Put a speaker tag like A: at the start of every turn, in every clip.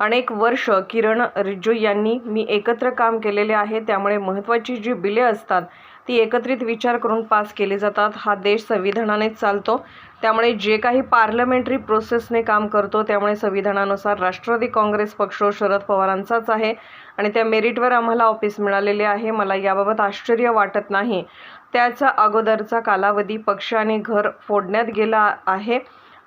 A: अनेक वर्ष किरण रिज्जू यांनी मी एकत्र काम केलेले आहे त्यामुळे महत्त्वाची जी बिले असतात ती एकत्रित विचार करून पास केली जातात. हा देश संविधानानेच चालतो. त्यामुळे जे काही पार्लमेंटरी प्रोसेसने काम करतो त्यामुळे संविधानानुसार राष्ट्रवादी काँग्रेस पक्ष शरद पवारांचाच आहे आणि त्या मेरिटवर आम्हाला ऑफिस मिळालेले आहे. मला याबाबत आश्चर्य वाटत नाही. त्याचा अगोदरचा कालावधी पक्ष आणि घर फोडण्यात गेला आहे.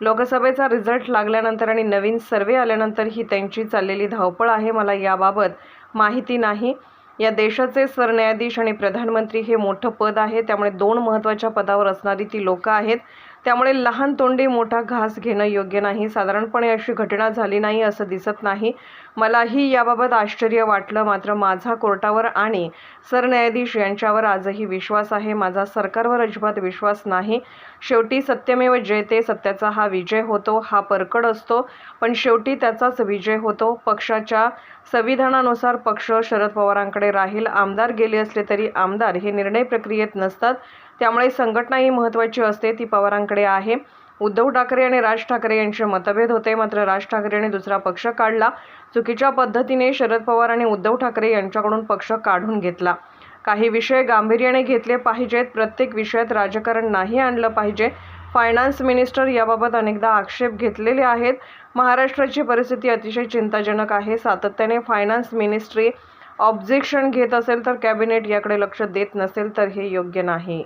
A: लोकसभेचा रिझल्ट लागल्यानंतर आणि नवीन सर्वे आल्यानंतर ही त्यांची चाललेली धावपळ आहे. मला याबाबत माहिती नाही. या देशाचे सरन्यायाधीश आणि प्रधानमंत्री हे मोठं पद आहे. त्यामुळे दोन महत्त्वाच्या पदावर असणारी ती लोकं आहेत. त्यामुळे लहान तोंडी मोठा घास घेणं योग्य नाही. साधारणपणे अशी घटना झाली नाही असं दिसत नाही. मलाही याबाबत आश्चर्य वाटलं मात्र माझा कोर्टावर आणि सरन्यायाधीश यांच्यावर आजही विश्वास आहे. माझा सरकारवर अजिबात विश्वास नाही. शेवटी सत्यमेव जयते सत्याचा हा विजय होतो हा परकड असतो. पण शेवटी त्याचाच विजय होतो. पक्षाच्या संविधानानुसार पक्ष शरद पवारांकडे राहील. आमदार गेले असले तरी आमदार हे निर्णय प्रक्रियेत नसतात. त्यामुळे संघटना ही महत्त्वाची असते ती पवारांकडे आहे. उद्धव ठाकरे आणि राज ठाकरे यांचे मतभेद होते मात्र राज ठाकरे यांनी दुसरा पक्ष काढला. चुकीच्या पद्धतीने शरद पवार आणि उद्धव ठाकरे यांच्याकडून पक्ष काढून घेतला. काही विषय गांभीर्याने घेतले पाहिजेत प्रत्येक विषयात राजकारण नाही आणलं पाहिजे. फायनान्स मिनिस्टर याबाबत अनेकदा आक्षेप घेतलेले आहेत. महाराष्ट्राची परिस्थिती अतिशय चिंताजनक आहे. सातत्याने फायनान्स मिनिस्ट्री ऑब्जेक्शन घेत असेल तर कॅबिनेट याकडे लक्ष देत नसेल तर हे योग्य नाही.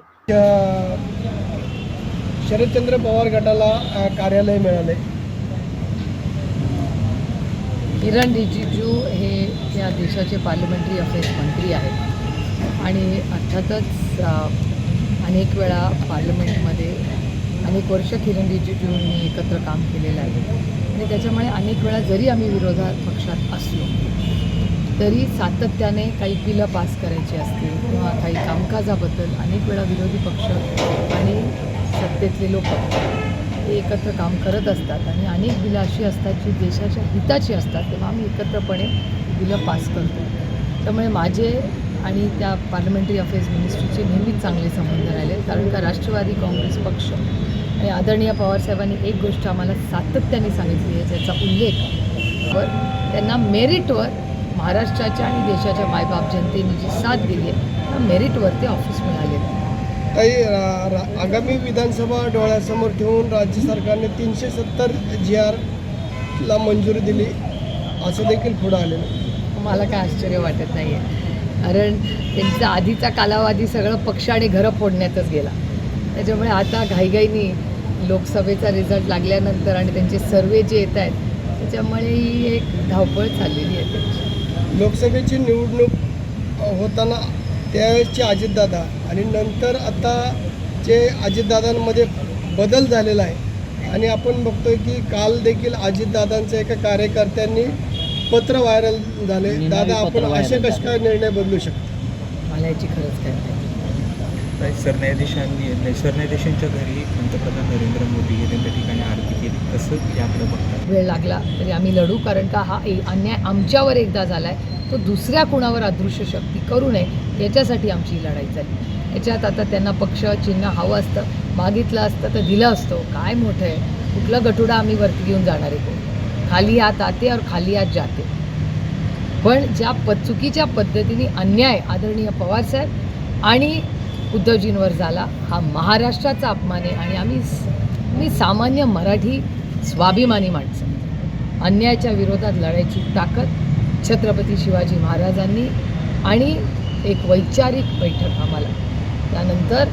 B: शरदचंद्र पवार गटाला कार्यालय मिळाले.
C: किरण रिजिजू हे या देशाचे पार्लमेंटरी अफेअर्स मंत्री आहेत. आणि अर्थातच अनेक वेळा पार्लमेंटमध्ये अनेक वर्ष किरण रिजिजूंनी एकत्र काम केलेलं आहे. आणि त्याच्यामुळे अनेक वेळा जरी आम्ही विरोधात पक्षात असलो तरी सातत्याने काही बिलं पास करायची असतील काही कामकाजाबद्दल अनेक वेळा विरोधी पक्ष आणि सत्तेतले लोक हे एकत्र काम करत असतात आणि अनेक बिलं अशी असतात जी देशाच्या हिताची असतात तेव्हा आम्ही एकत्रपणे बिलं पास करतो. त्यामुळे माझे आणि त्या पार्लमेंटरी अफेअर्स मिनिस्ट्रीचे नेहमीच चांगले संबंध राहिले. कारण का राष्ट्रवादी काँग्रेस पक्ष आणि आदरणीय पवारसाहेबांनी एक गोष्ट आम्हाला सातत्याने सांगितली आहे ज्याचा उल्लेख वर त्यांना मेरिटवर महाराष्ट्राच्या आणि देशाच्या मायबाप जनतेने जी साथ दिली आहे त्या मेरिटवर ते ऑफिस मिळाले
B: काही आगामी विधानसभा डोळ्यासमोर ठेवून राज्य सरकारने तीनशे सत्तर जी आरला मंजुरी दिली असं देखील पुढं आलेलं.
C: मला काय आश्चर्य वाटत नाही आहे कारण त्यांचा आधीचा कालावधी सगळं पक्ष आणि घरं फोडण्यातच गेला. त्याच्यामुळे आता घाईघाईनी लोकसभेचा रिझल्ट लागल्यानंतर आणि त्यांचे सर्वे जे येत आहेत त्याच्यामुळे ही एक धावपळ चाललेली आहे. त्यांची
B: लोकसभेची निवडणूक होताना त्यावेळेसचे अजितदादा आणि नंतर आता जे अजितदादांमध्ये बदल झालेला आहे. आणि आपण बघतोय की काल देखील अजितदादांच्या एका कार्यकर्त्यांनी पत्र व्हायरल झाले. दादा आपण असे कसे काय निर्णय बदलू शकतो?
C: मला याची खरंच काय
D: सरन्यायाधीशांनी सरन्यायाधीशांच्या घरी पंतप्रधान नरेंद्र मोदी गेले त्या ठिकाणी आरती केली. कसं याकडे बघतात.
C: वेळ लागला तरी आम्ही लढू कारण का हा अन्याय आमच्यावर एकदा झाला आहे तो दुसऱ्या कुणावर अदृश्य शक्ती करू नये याच्यासाठी आमची ही लढाई झाली याच्यात आता त्यांना पक्ष चिन्ह हवं असतं मागितलं असतं तर दिलं असतं. काय मोठं आहे? कुठलं गठुडा आम्ही वरती घेऊन जाणार आहे कोण? खाली हात आते और खाली हात जाते. पण ज्या प चुकीच्या पद्धतीने अन्याय आदरणीय पवारसाहेब आणि उद्धवजींवर झाला हा महाराष्ट्राचा अपमान आहे आणि आम्ही मी सामान्य मराठी स्वाभिमानी माणसं. अन्यायाच्या विरोधात लढायची ताकद छत्रपती शिवाजी महाराजांनी आणि एक वैचारिक बैठक आम्हाला. त्यानंतर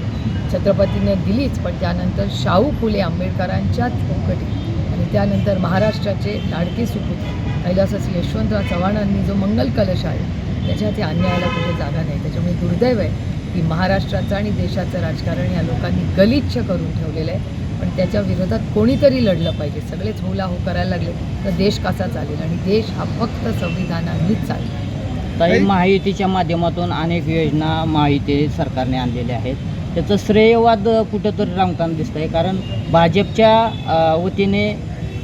C: छत्रपतीने दिलीच पण त्यानंतर शाहू फुले आंबेडकरांच्याच चौकटीत आणि त्यानंतर महाराष्ट्राचे लाडके सुपूत कैलासाचे यशवंतराव चव्हाणांनी जो मंगल कलश आहे त्याच्यात या अन्यायाला कुठे जागा नाही. त्याच्यामुळे दुर्दैव आहे की महाराष्ट्राचं आणि देशाचं राजकारण या लोकांनी गलिच्छ करून ठेवलेलं आहे. पण त्याच्या विरोधात कोणीतरी लढलं पाहिजे. सगळेच होला हो करायला लागले तर देश कसा चालेल? आणि देश हा फक्त संविधानानेच चालेल.
E: ताई
B: काही-
E: महायुतीच्या माध्यमातून अनेक योजना महायुती सरकारने आणलेल्या आहेत. त्याचं श्रेयवाद कुठंतरी रंगताना दिसत आहे कारण भाजपच्या वतीने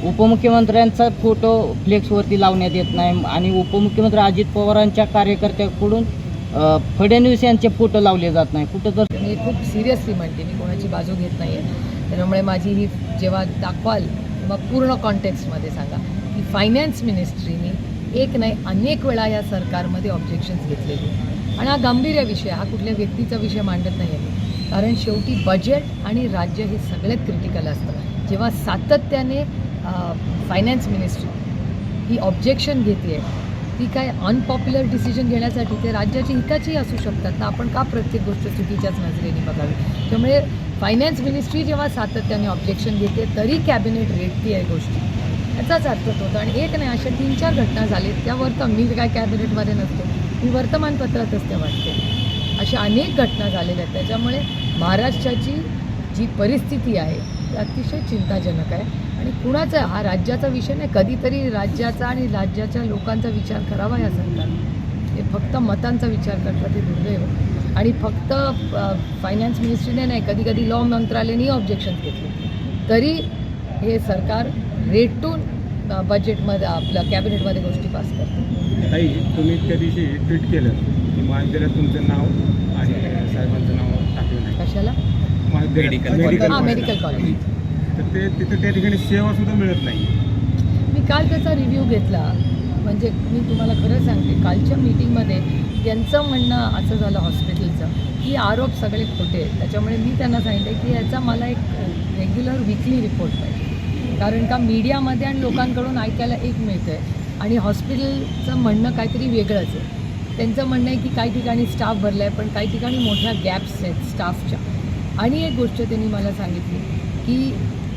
E: उपमुख्यमंत्र्यांचा फोटो फ्लेक्सवरती लावण्यात येत नाही आणि उपमुख्यमंत्री अजित पवारांच्या कार्यकर्त्याकडून फडणवीस यांचे फोटो लावले जात नाही. कुठं तर
C: मी खूप सिरियसली म्हणते मी कोणाची बाजू घेत नाही आहे त्याच्यामुळे माझी ही जेव्हा दाखवाल तेव्हा पूर्ण कॉन्टेक्स्टमध्ये सांगा की फायनान्स मिनिस्ट्रीने एक नाही अनेक वेळा या सरकारमध्ये ऑब्जेक्शन्स घेतलेले. आहेत. आणि हा गांभीर्य विषय हा कुठल्या व्यक्तीचा विषय मांडत नाही आहे कारण शेवटी बजेट आणि राज्य हे सगळ्यात क्रिटिकल असतं. जेव्हा सातत्याने फायनान्स मिनिस्ट्री ही ऑब्जेक्शन घेते ती काय अनपॉप्युलर डिसिजन घेण्यासाठी ते राज्याची हिताची असू शकतात ना? आपण का प्रत्येक गोष्ट चुकीच्याच नजरेने बघावी? त्यामुळे फायनान्स मिनिस्ट्री जेव्हा सातत्याने ऑब्जेक्शन घेते तरी कॅबिनेट रेटती आहे गोष्टी. याचाच अर्थ होतो आणि एक नाही अशा तीन चार घटना झालेत त्यावर तर मी काय कॅबिनेटमध्ये नसतो. मी वर्तमानपत्रातच त्या वाटते अशा अनेक घटना झालेल्या आहेत. त्याच्यामुळे महाराष्ट्राची जी परिस्थिती आहे ती अतिशय चिंताजनक आहे. आणि कुणाचा हा राज्याचा विषय नाही कधीतरी राज्याचा आणि राज्याच्या लोकांचा विचार करावा या सरकारने हे फक्त मतांचा विचार करतात हे दुर्दैव. आणि फक्त फायनान्स मिनिस्ट्रीने नाही कधी कधी लॉ मंत्रालयानेही ऑब्जेक्शन घेतले. तरी हे सरकार रेटून बजेटमध्ये आपलं कॅबिनेटमध्ये गोष्टी पास करते.
F: ताई तुम्ही त्या दिवशी ट्विट केलं? की महाविद्यालयात तुमचं नाव आणि साहेबांचं नाव टाकलं नाही.
C: कशाला?
F: मेडिकल
C: हां
F: कॉलेज.
C: मेडिकल कॉलेज
F: तर ते तिथं त्या ठिकाणी सेवा सुद्धा मिळत नाही.
C: मी काल त्याचा रिव्ह्यू घेतला. म्हणजे मी तुम्हाला खरं सांगते कालच्या मीटिंगमध्ये यांचं म्हणणं असं झालं हॉस्पिटलचं की आरोप सगळे खोटे आहेत. त्याच्यामुळे मी त्यांना सांगितलं की याचा मला एक रेग्युलर विकली रिपोर्ट पाहिजे. कारण का मीडियामध्ये आणि लोकांकडून ऐकायला एक मिळतं आहे आणि हॉस्पिटलचं म्हणणं काहीतरी वेगळंच आहे. त्यांचं म्हणणं आहे की काही ठिकाणी स्टाफ भरला आहे पण काही ठिकाणी मोठ्या गॅप्स आहेत स्टाफच्या आणि एक गोष्ट त्यांनी मला सांगितली की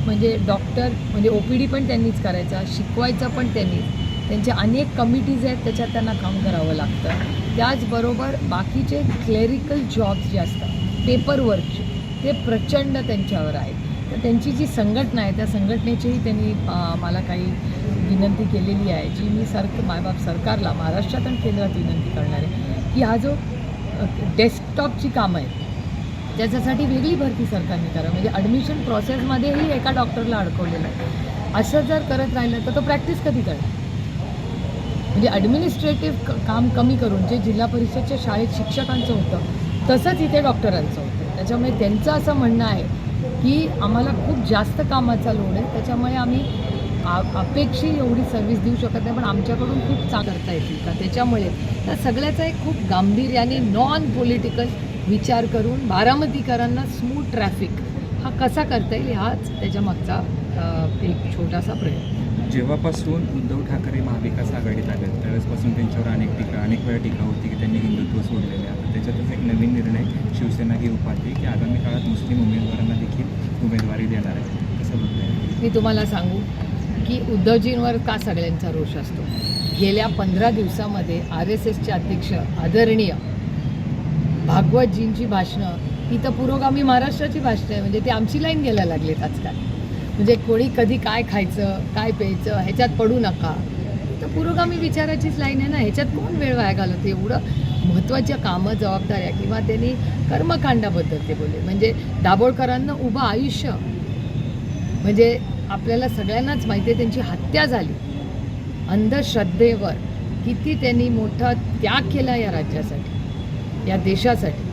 C: म्हणजे डॉक्टर म्हणजे ओ पी डी पण त्यांनीच करायचा शिकवायचा पण त्यांनीच. त्यांच्या अनेक कमिटीज आहेत त्याच्यात त्यांना काम करावं लागतं. त्याचबरोबर बाकीचे क्लेरिकल जॉब्स जे असतात पेपरवर्कचे ते प्रचंड त्यांच्यावर आहेत. तर त्यांची जी संघटना आहे त्या संघटनेचीही त्यांनी मला काही विनंती केलेली आहे जी मी सर मायबाप सरकारला महाराष्ट्रात आणि केंद्रात विनंती करणार. आहे की हा जो डेस्कटॉपची कामं आहेत त्याच्यासाठी वेगळी भरती सरकारने करा म्हणजे ॲडमिशन प्रोसेसमध्येही एका डॉक्टरला अडकवलेलं आहे. असं जर करत राहिलं तर तो प्रॅक्टिस कधी करणार? म्हणजे ॲडमिनिस्ट्रेटिव्ह काम कमी करून जे जिल्हा परिषदच्या शाळेत शिक्षकांचं होतं तसंच इथे डॉक्टरांचं होतं. त्याच्यामुळे त्यांचं असं म्हणणं आहे की आम्हाला खूप जास्त कामाचा लोड आहे. त्याच्यामुळे आम्ही आ अपेक्षी एवढी सर्व्हिस देऊ शकत नाही पण आमच्याकडून खूप चांग करता येतील का? त्याच्यामुळे तर सगळ्याचा एक खूप गांभीर्याने नॉन पॉलिटिकल विचार करून बारामतीकरांना स्मूथ ट्रॅफिक हा कसा करता येईल हाच त्याच्या मागचा एक छोटासा प्रयत्न.
D: जेव्हापासून उद्धव ठाकरे महाविकास आघाडीत आले त्यावेळेसपासून त्यांच्यावर अनेक टीका अनेक वेळा टीका होती की त्यांनी हिंदुत्व सोडलेले आता त्याच्यातच एक नवीन निर्णय शिवसेना घेऊ पाहते की आगामी काळात मुस्लिम उमेदवारांना देखील उमेदवारी देणार आहे. कसं बघताय?
C: मी तुम्हाला सांगू की उद्धवजींवर का सगळ्यांचा रोष असतो? गेल्या पंधरा दिवसामध्ये आर एस एसचे अध्यक्ष आदरणीय भागवतजींची भाषणं ही तर पुरोगामी महाराष्ट्राची भाषणं आहे म्हणजे ते आमची लाईन घ्यायला लागलेत आजकाल. म्हणजे कोणी कधी काय खायचं काय प्यायचं ह्याच्यात पडू नका. तर पुरोगामी विचाराचीच लाईन आहे ना ह्याच्यात कोण वेळ वाया घालवते? एवढं महत्त्वाच्या कामं जबाबदाऱ्या किंवा त्यांनी कर्मकांडाबद्दल ते बोलले. म्हणजे दाभोळकरांना उभं आयुष्य. म्हणजे आपल्याला सगळ्यांनाच माहिती आहे त्यांची हत्या झाली. अंधश्रद्धेवर किती त्यांनी मोठा त्याग केला या राज्यासाठी या देशासाठी.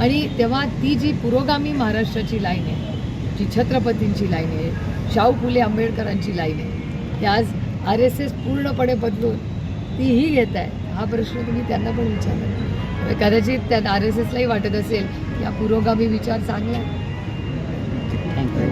C: आणि तेव्हा ती जी पुरोगामी महाराष्ट्राची लाईन आहे जी छत्रपतींची लाईन आहे शाहू फुले आंबेडकरांची लाईन आहे ते आज आर एस एस पूर्णपणे बदलून तीही घेत आहे हा प्रश्न तुम्ही त्यांना पण विचारला. कदाचित त्या आर एस एसलाही वाटत असेल हा पुरोगामी विचार चांगला आहे.
E: थँक्यू